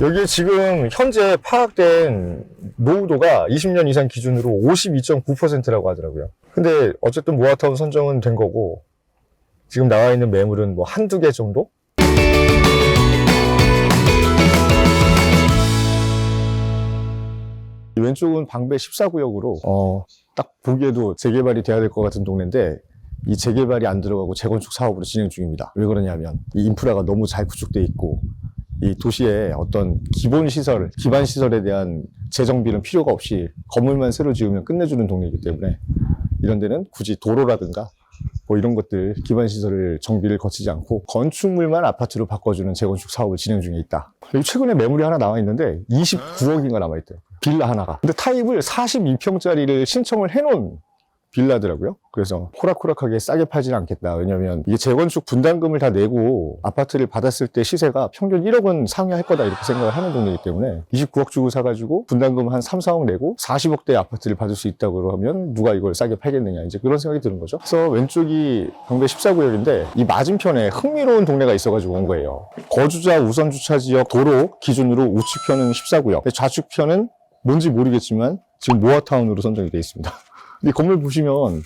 여기에 지금 현재 파악된 노후도가 20년 이상 기준으로 52.9%라고 하더라고요. 근데 어쨌든 모아타운 선정은 된 거고 지금 나와 있는 매물은 뭐 한두 개 정도? 이 왼쪽은 방배 14구역으로 어, 딱 보기에도 재개발이 돼야 될 것 같은 동네인데 이 재개발이 안 들어가고 재건축 사업으로 진행 중입니다. 왜 그러냐면 이 인프라가 너무 잘 구축돼 있고 이 도시의 어떤 기본 시설, 기반 시설에 대한 재정비는 필요가 없이 건물만 새로 지으면 끝내주는 동네이기 때문에 이런 데는 굳이 도로라든가 뭐 이런 것들 기반 시설을 정비를 거치지 않고 건축물만 아파트로 바꿔주는 재건축 사업을 진행 중에 있다. 최근에 매물이 하나 나와 있는데 29억인가 남아 있대요. 빌라 하나가. 근데 타입을 42평짜리를 신청을 해놓은 빌라더라고요. 그래서 호락호락하게 싸게 팔지는 않겠다. 왜냐면 이게 재건축 분담금을 다 내고 아파트를 받았을 때 시세가 평균 1억 원 상회할 거다 이렇게 생각을 하는 동네이기 때문에 29억 주고 사가지고 분담금 한 3, 4억 내고 40억대 아파트를 받을 수 있다고 하면 누가 이걸 싸게 팔겠느냐 이제 그런 생각이 드는 거죠. 그래서 왼쪽이 경대 14구역인데 이 맞은편에 흥미로운 동네가 있어가지고 온 거예요. 거주자 우선 주차 지역 도로 기준으로 우측편은 14구역, 근데 좌측편은 뭔지 모르겠지만 지금 모아타운으로 선정이 되어 있습니다. 이 건물 보시면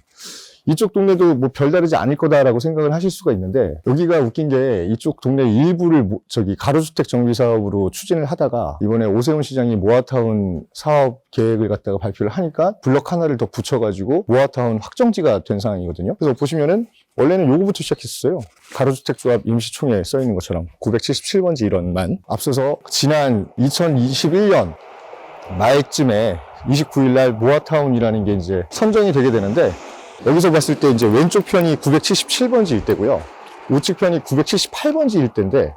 이쪽 동네도 뭐 별다르지 않을 거다라고 생각을 하실 수가 있는데 여기가 웃긴 게 이쪽 동네 일부를 모- 저기 가로주택 정비 사업으로 추진을 하다가 이번에 오세훈 시장이 모아타운 사업 계획을 갖다가 발표를 하니까 블럭 하나를 더 붙여가지고 모아타운 확정지가 된 상황이거든요. 그래서 보시면은 원래는 요거부터 시작했었어요. 가로주택조합 임시총회에 써 있는 것처럼 977번지 일원만 앞서서 지난 2021년 말쯤에 29일 날 모아타운이라는 게 이제 선정이 되게 되는데 여기서 봤을 때 이제 왼쪽 편이 977번지 일대고요. 우측 편이 978번지 일대인데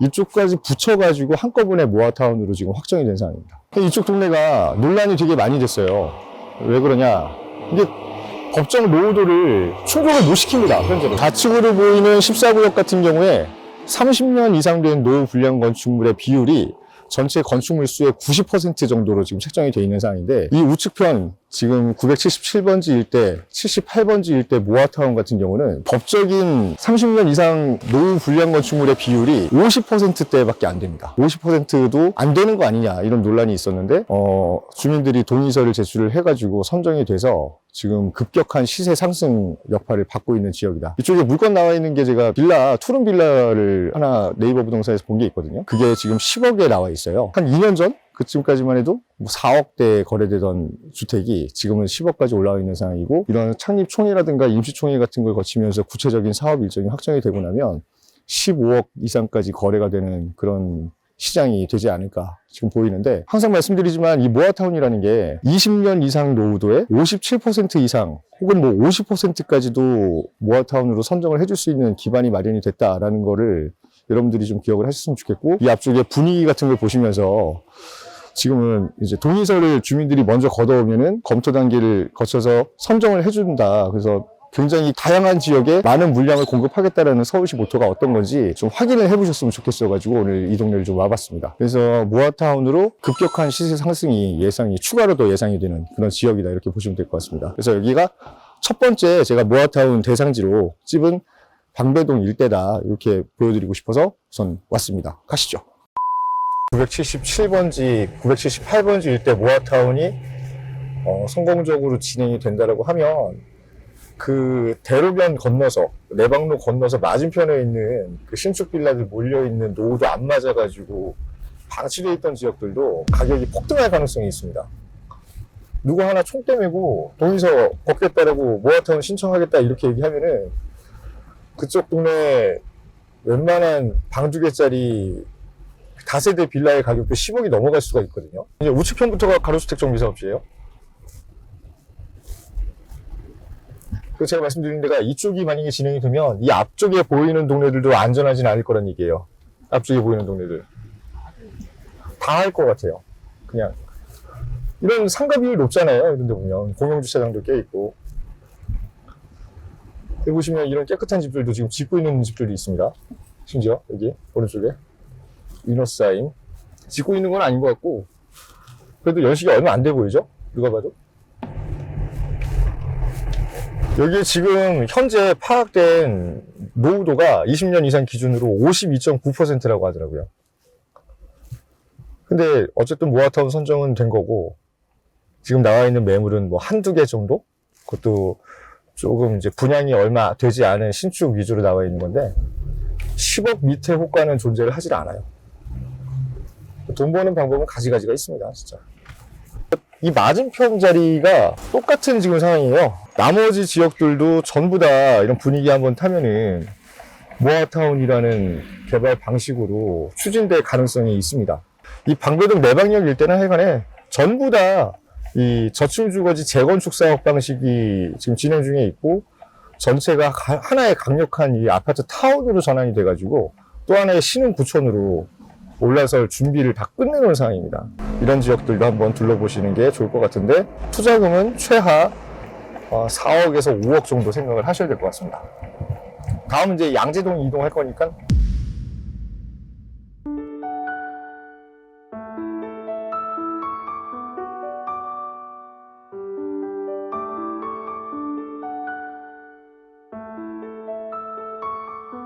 이쪽까지 붙여가지고 한꺼번에 모아타운으로 지금 확정이 된 상황입니다. 이쪽 동네가 논란이 되게 많이 됐어요. 왜 그러냐? 이게 법정 노후도를 충족을 못 시킵니다, 현재는. 좌측으로 보이는 14구역 같은 경우에 30년 이상 된 노후 불량 건축물의 비율이 전체 건축물 수의 90% 정도로 지금 책정이 되어 있는 상황인데 이 우측편 지금 977번지 일대, 78번지 일대 모아타운 같은 경우는 법적인 30년 이상 노후 불량 건축물의 비율이 50%대밖에 안 됩니다. 50%도 안 되는 거 아니냐 이런 논란이 있었는데 어, 주민들이 동의서를 제출을 해가지고 선정이 돼서 지금 급격한 시세 상승 여파를 받고 있는 지역이다. 이쪽에 물건 나와 있는 게 제가 빌라, 투룸 빌라를 하나 네이버 부동산에서 본 게 있거든요. 그게 지금 10억에 나와 있어요. 한 2년 전? 그쯤까지만 해도 뭐 4억대 거래되던 주택이 지금은 10억까지 올라와 있는 상황이고 이런 창립총회라든가 임시총회 같은 걸 거치면서 구체적인 사업 일정이 확정이 되고 나면 15억 이상까지 거래가 되는 그런 시장이 되지 않을까 지금 보이는데 항상 말씀드리지만 이 모아타운이라는 게 20년 이상 노후도의 57% 이상 혹은 뭐 50%까지도 모아타운으로 선정을 해줄 수 있는 기반이 마련이 됐다라는 거를 여러분들이 좀 기억을 하셨으면 좋겠고 이 앞쪽에 분위기 같은 걸 보시면서 지금은 이제 동의서를 주민들이 먼저 걷어오면은 검토 단계를 거쳐서 선정을 해준다. 그래서 굉장히 다양한 지역에 많은 물량을 공급하겠다라는 서울시 모토가 어떤 건지 좀 확인을 해보셨으면 좋겠어가지고 오늘 이 동네를 좀 와봤습니다. 그래서 모아타운으로 급격한 시세 상승이 예상이 추가로 더 예상이 되는 그런 지역이다 이렇게 보시면 될 것 같습니다. 그래서 여기가 첫 번째 제가 모아타운 대상지로 찝은 방배동 일대다 이렇게 보여드리고 싶어서 우선 왔습니다. 가시죠. 977번지, 978번지 일대 모아타운이 어, 성공적으로 진행이 된다라고 하면 그 대로변 건너서 내방로 건너서 맞은편에 있는 그 신축 빌라들 몰려 있는 노후도 안 맞아가지고 방치되어 있던 지역들도 가격이 폭등할 가능성이 있습니다. 누구 하나 총대 메고 동의서 걷겠다라고 모아타운 신청하겠다 이렇게 얘기하면은 그쪽 동네 웬만한 방 두 개짜리 다세대 빌라의 가격도 10억이 넘어갈 수가 있거든요. 이제 우측편부터가 가로주택 정비 사업지예요. 그 제가 말씀드린 데가 이쪽이 만약에 진행이 되면 이 앞쪽에 보이는 동네들도 안전하진 않을 거란 얘기예요. 앞쪽에 보이는 동네들. 다 할 것 같아요. 그냥. 이런 상가 비율 높잖아요. 이런 데 보면. 공용 주차장도 껴있고. 여기 보시면 이런 깨끗한 집들도 지금 짓고 있는 집들도 있습니다. 심지어 여기 오른쪽에. 위너사인. 짓고 있는 건 아닌 것 같고. 그래도 연식이 얼마 안 돼 보이죠? 누가 봐도. 여기에 지금 현재 파악된 노후도가 20년 이상 기준으로 52.9%라고 하더라고요. 근데 어쨌든 모아타운 선정은 된 거고 지금 나와 있는 매물은 뭐 한두 개 정도? 그것도 조금 이제 분양이 얼마 되지 않은 신축 위주로 나와 있는 건데 10억 밑에 호가는 존재를 하질 않아요. 돈 버는 방법은 가지가지가 있습니다, 진짜. 이 맞은편 자리가 똑같은 지금 상황이에요. 나머지 지역들도 전부 다 이런 분위기 한번 타면은 모아타운이라는 개발 방식으로 추진될 가능성이 있습니다. 이 방배동 내방역 일대나 해관에 전부 다 이 저층 주거지 재건축 사업 방식이 지금 진행 중에 있고 전체가 가- 하나의 강력한 이 아파트 타운으로 전환이 돼가지고 또 하나의 신흥 구촌으로 올라설 준비를 다 끝내놓은 상황입니다. 이런 지역들도 한번 둘러보시는 게 좋을 것 같은데 투자금은 최하 어, 4억에서 5억 정도 생각을 하셔야 될 것 같습니다. 다음 이제 양재동 이동할 거니까